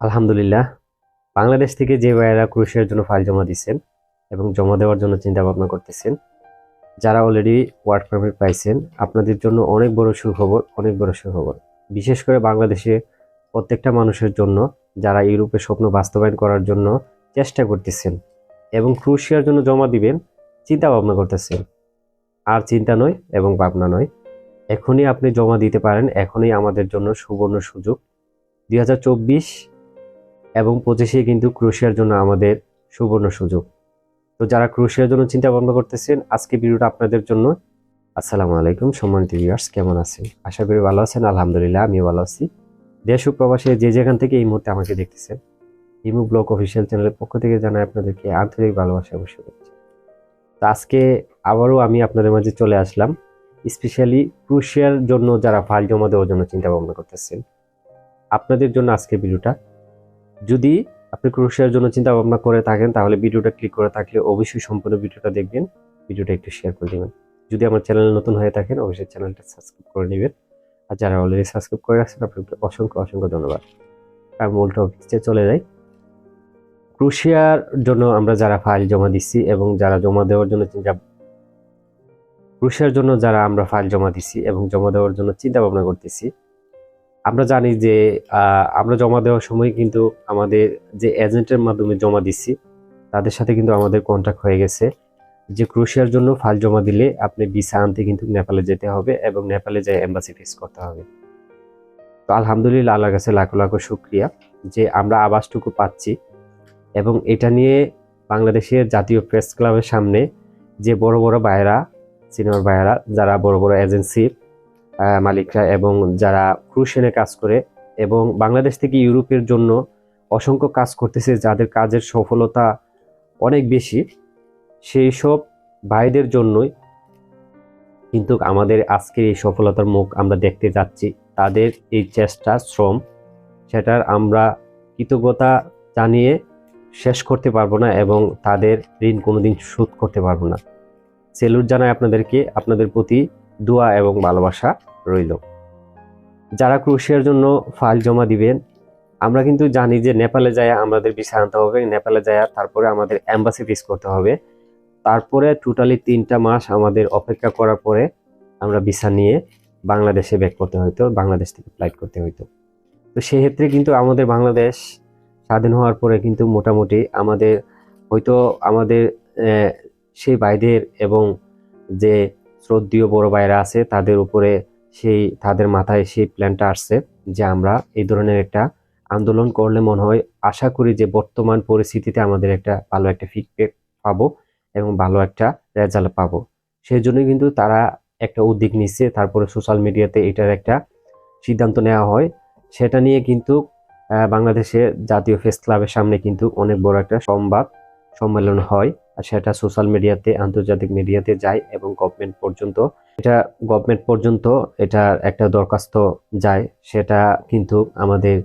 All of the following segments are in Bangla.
আলহামদুলিল্লাহ, বাংলাদেশ থেকে যে ভাইয়েরা ক্রুশের জন্য ফাইল জমা দিচ্ছেন এবং জমা দেওয়ার জন্য চিন্তা ভাবনা করতেছেন, যারা অলরেডি ওয়ার্ক পারমিট পাইছেন, আপনাদের জন্য অনেক বড় সুখবর, অনেক বড় সুখবর। বিশেষ করে বাংলাদেশে প্রত্যেকটা মানুষের জন্য, যারা ইউরোপে স্বপ্ন বাস্তবায়ন করার জন্য চেষ্টা করতেছেন এবং ক্রুশিয়ার জন্য জমা দিবেন চিন্তা ভাবনা করতেছেন। আর চিন্তা নয় এবং ভাবনা নয়, এখনই আপনি জমা দিতে পারেন, এখনই আমাদের জন্য সুবর্ণ সুযোগ। দুই হাজার চব্বিশ এবং পঁচিশে কিন্তু ক্রোশিয়ার জন্য আমাদের সুবর্ণ সুযোগ। তো যারা ক্রোশিয়ার জন্য চিন্তা ভাবনা করতেছেন, আজকে ভিডিওটা আপনাদের জন্য। আসসালামু আলাইকুম, সম্মানিত ভিউয়ার্স কেমন আছেন? আশা করি ভালো আছেন, আলহামদুলিল্লাহ, আমিও ভালো আছি। দেশ ও প্রবাসে যে যেখান থেকে এই মুহূর্তে আমাকে দেখতেছেন, ইমু ব্লগ অফিসিয়াল চ্যানেলের পক্ষ থেকে জানাই আপনাদেরকে আন্তরিক ভালোবাসা অবশ্যই করছি তো আজকে আবারও আমি আপনাদের মাঝে চলে আসলাম, স্পেশালি ক্রুশিয়ার জন্য যারা ফাইল জমা দেওয়ার জন্য চিন্তা ভাবনা করতেছেন, আপনাদের জন্য আজকের ভিডিওটা যদি আপনি ক্রোশিয়ার জন্য চিন্তা ভাবনা করে থাকেন, তাহলে ভিডিওটা ক্লিক করে থাকলে অবশ্যই সম্পূর্ণ ভিডিওটা দেখবেন। ভিডিওটা একটু শেয়ার করে দেবেন। যদি আমার চ্যানেলে নতুন হয়ে থাকেন, অবশ্যই চ্যানেলটা সাবস্ক্রাইব করে নেবেন। আর যারা অলরেডি সাবস্ক্রাইব করে রাখছেন আপনাকে অসংখ্য অসংখ্য ধন্যবাদ। আমি মূল টপিকে চলে যাই। ক্রোশিয়ার জন্য আমরা যারা ফাইল জমা দিচ্ছি এবং যারা জমা দেওয়ার জন্য চিন্তা ক্রোশিয়ার জন্য যারা আমরা ফাইল জমা দিচ্ছি এবং জমা দেওয়ার জন্য চিন্তা ভাবনা করতেছি আমরা জানি যে আমরা জমা দেওয়ার সময় কিন্তু আমাদের যে এজেন্টের মাধ্যমে জমা দিচ্ছি তাদের সাথে কিন্তু আমাদের কন্ট্যাক্ট হয়ে গেছে। যে ক্রোশিয়ার জন্য ফাইল জমা দিলে আপনি ভিসা আনতে কিন্তু নেপালে যেতে হবে এবং নেপালে যেয়ে এম্বাসি ফেস করতে হবে। তো আলহামদুলিল্লাহ আল্লাহর কাছে লাখো লাখো শুক্রিয়া যে আমরা আবাসটুকু পাচ্ছি এবং এটা নিয়ে বাংলাদেশের জাতীয় প্রেস ক্লাবের সামনে যে বড় বড় ভাইয়েরা সিনিয়র ভাইয়েরা, যারা বড় বড় এজেন্সির মালিকরা এবং যারা ক্রুশেনে কাজ করে এবং বাংলাদেশ থেকে ইউরোপের জন্য অসংখ্য কাজ করতেছে, যাদের কাজের সফলতা অনেক বেশি, সেই সব ভাইদের জন্যই কিন্তু আমাদের আজকের এই সফলতার মুখ আমরা দেখতে যাচ্ছি। তাদের এই চেষ্টা, শ্রম, সেটার আমরা কৃতজ্ঞতা জানিয়ে শেষ করতে পারব না এবং তাদের ঋণ কোনোদিন শোধ করতে পারব না। সেলুট জানায় আপনাদেরকে, আপনাদের প্রতি দোয়া এবং ভালোবাসা রইল। যারা ক্রোশিয়ার জন্য ফাইল জমা দিবেন, আমরা কিন্তু জানি যে নেপালে যায় আমাদের ভিসা আনতে হবে, নেপালে যায় তারপরে আমাদের অ্যাম্বাসি ফিস করতে হবে। তারপরে টোটালি তিনটা মাস আমাদের অপেক্ষা করার পরে আমরা ভিসা নিয়ে বাংলাদেশে ব্যাক করতে হইতো, বাংলাদেশ থেকে ফ্লাইট করতে হইতো। তো সেক্ষেত্রে কিন্তু আমাদের বাংলাদেশ স্বাধীন হওয়ার পরে কিন্তু মোটামুটি আমাদের হয়তো আমাদের সেই ভাইদের এবং যে শ্রদ্ধীয় বড় ভাইরা আছে, তাদের উপরে সেই, তাদের মাথায় সেই প্ল্যানটা আসছে যে আমরা এই ধরনের একটা আন্দোলন করলে মনে হয়, আশা করি যে বর্তমান পরিস্থিতিতে আমাদের একটা ভালো একটা ফিডব্যাক পাবো এবং ভালো একটা রেজাল্ট পাবো। সেই জন্য কিন্তু তারা একটা উদ্যোগ নিচ্ছে, তারপরে সোশ্যাল মিডিয়াতে এটার একটা সিদ্ধান্ত নেওয়া হয়। সেটা নিয়ে কিন্তু বাংলাদেশে জাতীয় ফেস ক্লাবের সামনে কিন্তু অনেক বড় একটা সংবাদ সম্মেলন হয়। সেটা সোশ্যাল মিডিয়াতে আন্তর্জাতিক মিডিয়াতে যায় এবং গভর্নমেন্ট পর্যন্ত, এটা গভর্নমেন্ট পর্যন্ত এটার একটা দরখাস্ত যায়। সেটা কিন্তু আমাদের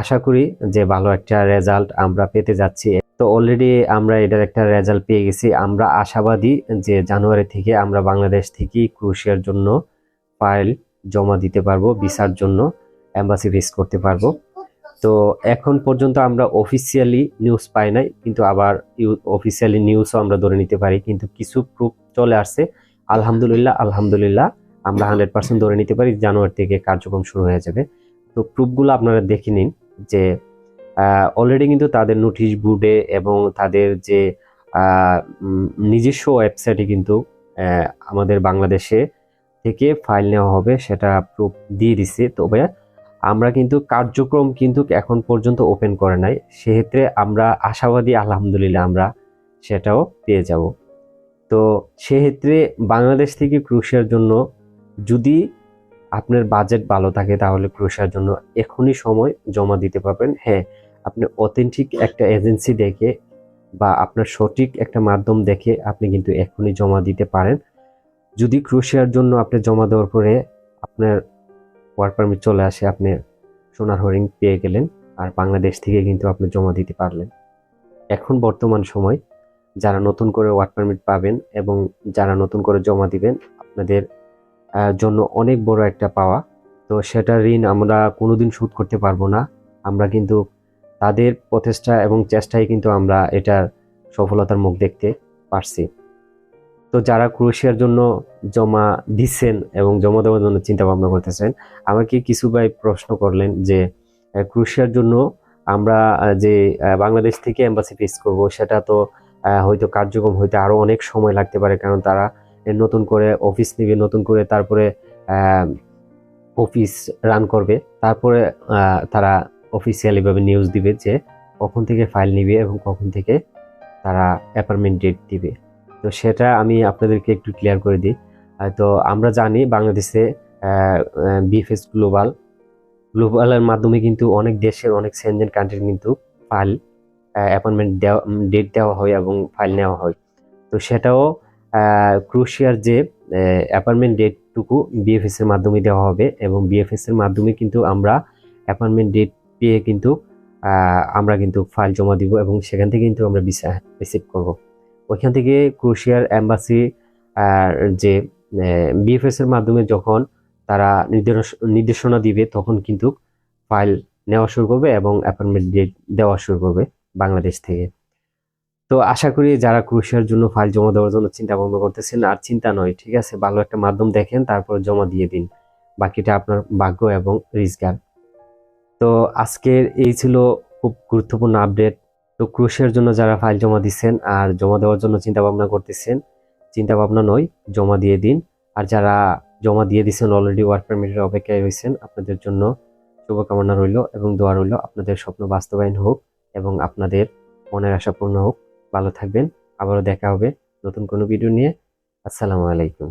আশা করি যে ভালো একটা রেজাল্ট আমরা পেতে যাচ্ছি। তো অলরেডি আমরা এটার একটা রেজাল্ট পেয়ে গেছি। আমরা আশাবাদী যে জানুয়ারি থেকে আমরা বাংলাদেশ থেকে ক্রুশিয়ার জন্য ফাইল জমা দিতে পারব, ভিসার জন্য এম্বাসি ফেস করতে পারব। তো এখন পর্যন্ত আমরা অফিসিয়ালি নিউজ পাই নাই, কিন্তু আবার অফিসিয়ালি নিউজও আমরা ধরে নিতে পারি, কিন্তু কিছু প্রুফ চলে আসছে। আলহামদুলিল্লাহ আলহামদুলিল্লাহ, আমরা হান্ড্রেড পার্সেন্ট ধরে নিতে পারি, জানুয়ারি থেকে কার্যক্রম শুরু হয়ে যাবে। তো প্রুফগুলো আপনারা দেখে নিন যে অলরেডি কিন্তু তাদের নোটিশ বোর্ডে এবং তাদের যে নিজস্ব ওয়েবসাইটে কিন্তু আমাদের বাংলাদেশে থেকে ফাইল নেওয়া হবে, সেটা প্রুফ দিয়ে দিচ্ছে তবে আমরা কিন্তু কার্যক্রম কিন্তু এখন পর্যন্ত ওপেন করে নাই। সেক্ষেত্রে আমরা আশাবাদী, আলহামদুলিল্লাহ আমরা সেটাও পেয়ে যাব। তো সেক্ষেত্রে বাংলাদেশ থেকে ক্রুশিয়ার জন্য যদি আপনার বাজেট ভালো থাকে তাহলে ক্রুশিয়ার জন্য এখনই সময় জমা দিতে পারবেন। হ্যাঁ আপনি অথেন্টিক একটা এজেন্সি দেখে বা আপনার সঠিক একটা মাধ্যম দেখে আপনি কিন্তু এখনই জমা দিতে পারেন। যদি ক্রুশিয়ার জন্য আপনি জমা দেওয়ার পরে আপনার ওয়ার্ক পারমিট চলে আসে, আপনি সোনার হরিং পেয়ে গেলেন আর বাংলাদেশ থেকে কিন্তু আপনি জমা দিতে পারলেন। এখন বর্তমান সময় যারা নতুন করে ওয়ার্ক পারমিট পাবেন এবং যারা নতুন করে জমা দিবেন, আপনাদের জন্য অনেক বড় একটা পাওয়া। তো সেটা ঋণ আমরা কোনোদিন শোধ করতে পারব না। আমরা কিন্তু তাদের প্রচেষ্টা এবং চেষ্টায় কিন্তু আমরা এটার সফলতার মুখ দেখতে পারছি। তো যারা ক্রোয়েশিয়ার জন্য জমা দিচ্ছেন এবং জমা দেওয়ার জন্য চিন্তা ভাবনা করতেছেন আমাকে কিছু ভাই প্রশ্ন করলেন যে আহ, ক্রোয়েশিয়ার জন্য আমরা যে বাংলাদেশ থেকে এম্বাসি ফেস করব সেটা তো হয়তো কার্যক্রম হইতে আরও অনেক সময় লাগতে পারে কারণ তারা নতুন করে অফিস নিবে নতুন করে তারপরে অফিস রান করবে। তারপরে তারা অফিসিয়ালিভাবে নিউজ দিবে যে কখন থেকে ফাইল নিবে এবং কখন থেকে তারা অ্যাপার্টমেন্ট ডেট দিবে। তো সেটা আমি আপনাদেরকে একটু ক্লিয়ার করে দিই। তো আমরা জানি বাংলাদেশে বিএফএস গ্লোবাল গ্লোবালের মাধ্যমে কিন্তু অনেক দেশের অনেক সেনজেন কান্ট্রির কিন্তু ফাইল অ্যাপয়েন্টমেন্ট দেওয়া ডেট দেওয়া হয় এবং ফাইল নেওয়া হয়। তো সেটাও ক্রুশিয়ার যে অ্যাপয়েন্টমেন্ট ডেটটুকু বিএফএস এর মাধ্যমে দেওয়া হবে এবং বিএফএস এর মাধ্যমে কিন্তু আমরা অ্যাপয়েন্টমেন্ট ডেট পেয়ে কিন্তু আমরা কিন্তু ফাইল জমা দিব এবং সেখান থেকে কিন্তু আমরা ভিসা রিসিভ করব। ওইখান থেকে ক্রুশিয়ার অ্যাম্বাসি যে বিএফএস এর মাধ্যমে যখন তারা নির্দেশ- নির্দেশনা দিবে, তখন কিন্তু ফাইল নেওয়া শুরু করবে এবং অ্যাপয়েন্টমেন্ট ডেট দেওয়া শুরু করবে বাংলাদেশ থেকে। তো আশা করি যারা ক্রুশিয়ার জন্য ফাইল জমা দেওয়ার জন্য চিন্তা ভাবনা করতেছেন, আর চিন্তা নয়, ঠিক আছে? ভালো একটা মাধ্যম দেখেন, তারপর জমা দিয়ে দিন। বাকিটা আপনার ভাগ্য এবং রিজগার তো আজকের এই ছিল খুব গুরুত্বপূর্ণ আপডেট তো ক্রুশিয়ার জন্য যারা ফাইল জমা দিচ্ছেন আর জমা দেওয়ার জন্য চিন্তা ভাবনা করতেছেন চিন্তা ভাবনা নয়, জমা দিয়ে দিন। আর যারা জমা দিয়ে দিচ্ছেন অলরেডি ওয়ার্ক পারমিটের অপেক্ষায় রয়েছেন, আপনাদের জন্য শুভকামনা রইল এবং দোয়া রইল। আপনাদের স্বপ্ন বাস্তবায়ন হোক এবং আপনাদের মনের আশা পূর্ণ হোক। ভালো থাকবেন। আবারও দেখা হবে নতুন কোনো ভিডিও নিয়ে। আসসালামু আলাইকুম।